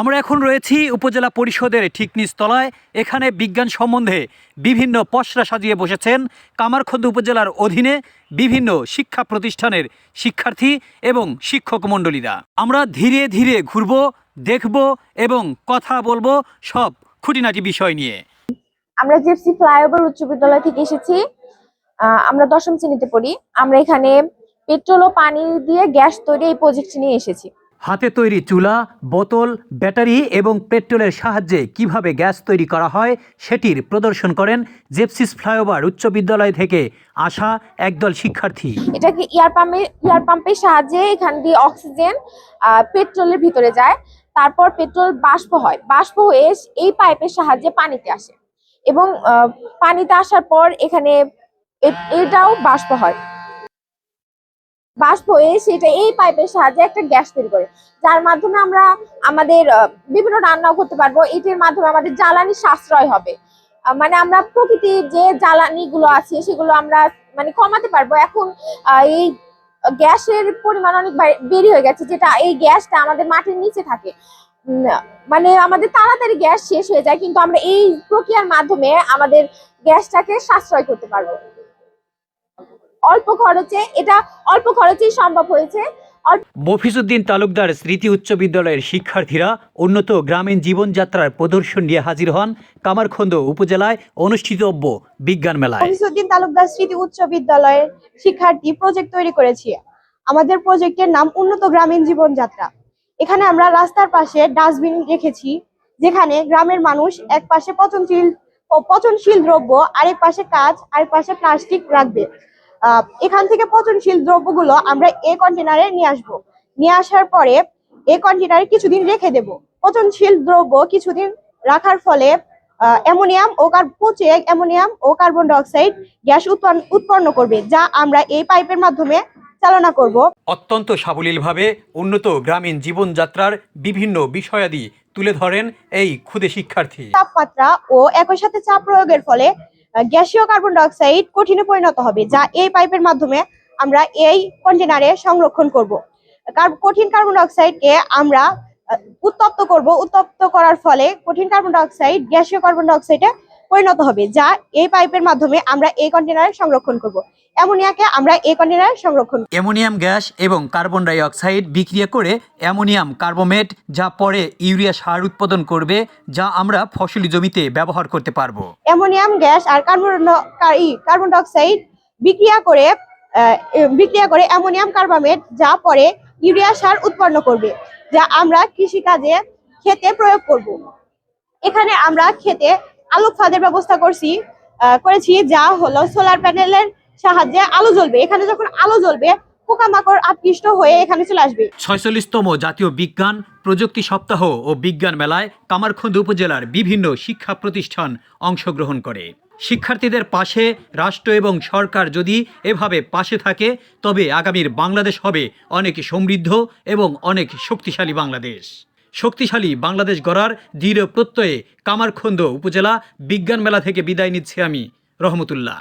আমরা এখন রয়েছি উপজেলা পরিষদের ঠিক নিচতলায়। এখানে বিজ্ঞান সম্বন্ধে বিভিন্ন পসরা সাজিয়ে বসেছেন কামারখন্দ উপজেলার অধীনে বিভিন্ন শিক্ষা প্রতিষ্ঠানের শিক্ষার্থী এবং শিক্ষক মণ্ডলীরা। আমরা ধীরে ধীরে ঘুরব, দেখব এবং কথা বলব সব খুঁটিনাটি বিষয় নিয়ে। আমরা জেপসি ফ্লাইওভার উচ্চ বিদ্যালয় থেকে এসেছি। আমরা দশম শ্রেণীতে পড়ি। আমরা এখানে পেট্রোল ও পানি দিয়ে গ্যাস তৈরি এই প্রজেক্ট নিয়ে এসেছি। হাতে তৈরি চুলা, বোতল, ব্যাটারি এবং পেট্রোলের সাহায্যে কীভাবে গ্যাস তৈরি করা হয় সেটির প্রদর্শন করেন জেপসিস ফ্লাইওভার উচ্চ বিদ্যালয় থেকে আসা একদল শিক্ষার্থী। এটাকে এয়ার পাম্পে, এয়ার পাম্পের সাহায্যে এখান দিয়ে অক্সিজেন পেট্রোলের ভিতরে যায়। তারপর পেট্রোল বাষ্প হয়। বাষ্প হয়ে এই পাইপের সাহায্যে পানিতে আসে। এবং পানিতে আসার পর এখানে এটাও বাষ্প হয়। হয়ে সেটা এই পাইপের সাহায্যে একটা গ্যাস তৈরি করে। যার মাধ্যমে আমরা আমাদের বিভিন্ন রান্নাও করতে পারব। এটির মাধ্যমে আমাদের জ্বালানি সাশ্রয় হবে। মানে আমরা প্রকৃতির যে জ্বালানি গুলো আছে সেগুলো আমরা মানে কমাতে পারব। এখন এই গ্যাসের পরিমাণ অনেক বেড়ে হয়ে গেছে যেটা এই গ্যাসটা আমাদের মাটির নিচে থাকে। মানে আমাদের তাড়াতাড়ি গ্যাস শেষ হয়ে যায় কিন্তু আমরা এই প্রক্রিয়ার মাধ্যমে আমাদের গ্যাসটাকে সাশ্রয় করতে পারব। অল্প খরচে এটা অল্প খরচেই সম্ভব হয়েছে। মফিজউদ্দিন তালুকদার স্মৃতি উচ্চ বিদ্যালয়ের শিক্ষার্থীরা উন্নত গ্রামীণ জীবনযাত্রার প্রদর্শন নিয়ে হাজির হন কামারখন্দ উপজেলায় অনুষ্ঠিতব্য বিজ্ঞান মেলায়। মফিজউদ্দিন তালুকদার স্মৃতি উচ্চ বিদ্যালয়ের শিক্ষার্থী প্রজেক্ট তৈরি করেছি। আমাদের প্রজেক্টের নাম উন্নত গ্রামীণ জীবনযাত্রা। এখানে আমরা রাস্তার পাশে ডাস্টবিন রেখেছি যেখানে গ্রামের মানুষ এক পাশে পচনশীল পচনশীল দ্রব্য আরেক পাশে কাজ আরেক পাশে প্লাস্টিক রাখবে। এখান থেকে পচনশীল দ্রব্যগুলো আমরা এ কন্টেনারে নিয়ে আসব। নিয়ে আসার পরে এ কন্টেনারে কিছুদিন রেখে দেব। পচনশীল দ্রব্য কিছুদিন রাখার ফলে অ্যামোনিয়াম ও পচে অ্যামোনিয়াম ও কার্বন ডাইঅক্সাইড গ্যাস উৎপন্ন করবে যা আমরা এই পাইপের মাধ্যমে চালনা করব। অত্যন্ত সাবলীলভাবে উন্নত গ্রামীণ জীবনযাত্রার বিভিন্ন বিষয়াদি তুলে ধরেন এই ক্ষুদে শিক্ষার্থী। তাপমাত্রা ও একই সাথে চাপ প্রয়োগের ফলে গ্যাসীয় কার্বন ডাইঅক্সাইড কঠিনে পরিণত হবে, যা এই পাইপের মাধ্যমে আমরা এই কন্টেনারে সংরক্ষণ করব। কার- কঠিন কার্বন ডাইঅক্সাইডকে আমরা উত্তপ্ত করব। উত্তপ্ত করার ফলে কঠিন কার্বন ডাইঅক্সাইড গ্যাসীয় কার্বন ডাইঅক্সাইডে পরিণত হবে যা এই পাইপের মাধ্যমে আমরা এই কন্টেনারে সংরক্ষণ করব। অ্যামোনিয়াকে আমরা এই কন্টেনারে সংরক্ষণ। অ্যামোনিয়াম গ্যাস এবং কার্বন ডাই অক্সাইড বিক্রিয়া করে অ্যামোনিয়াম কার্বোমেট যা পরে ইউরিয়া সার উৎপাদন করবে যা আমরা ফসলি জমিতে ব্যবহার করতে পারব। অ্যামোনিয়াম গ্যাস আর কার্বন কার্বন ডাইঅক্সাইড বিক্রিয়া করে বিক্রিয়া করে অ্যামোনিয়াম কার্বামেট যা পরে ইউরিয়া সার উৎপন্ন করবে যা আমরা কৃষিকাজে ক্ষেতে প্রয়োগ করব। এখানে আমরা ক্ষেতে আলোক ফাঁদের ব্যবস্থা করছি করেছি, যা হলো সোলার প্যানেলের সাহায্যে আলো জ্বলবে। এখানে যখন আলো জ্বলবে, পোকামাকড় আকৃষ্ট হয়ে এখানে চলে আসবে। ছয়চল্লিশতম জাতীয় বিজ্ঞান প্রযুক্তি সপ্তাহ ও বিজ্ঞান মেলায় উপজেলার বিভিন্ন শিক্ষা প্রতিষ্ঠান অংশগ্রহণ করে। শিক্ষার্থীদের পাশে রাষ্ট্র এবং সরকার যদি এভাবে পাশে থাকে, তবে আগামীর বাংলাদেশ হবে অনেক সমৃদ্ধ এবং অনেক শক্তিশালী বাংলাদেশ। শক্তিশালী বাংলাদেশ গড়ার দৃঢ় প্রত্যয়ে কামারখন্দ উপজেলা বিজ্ঞান মেলা থেকে বিদায় নিচ্ছি আমি রহমতুল্লাহ।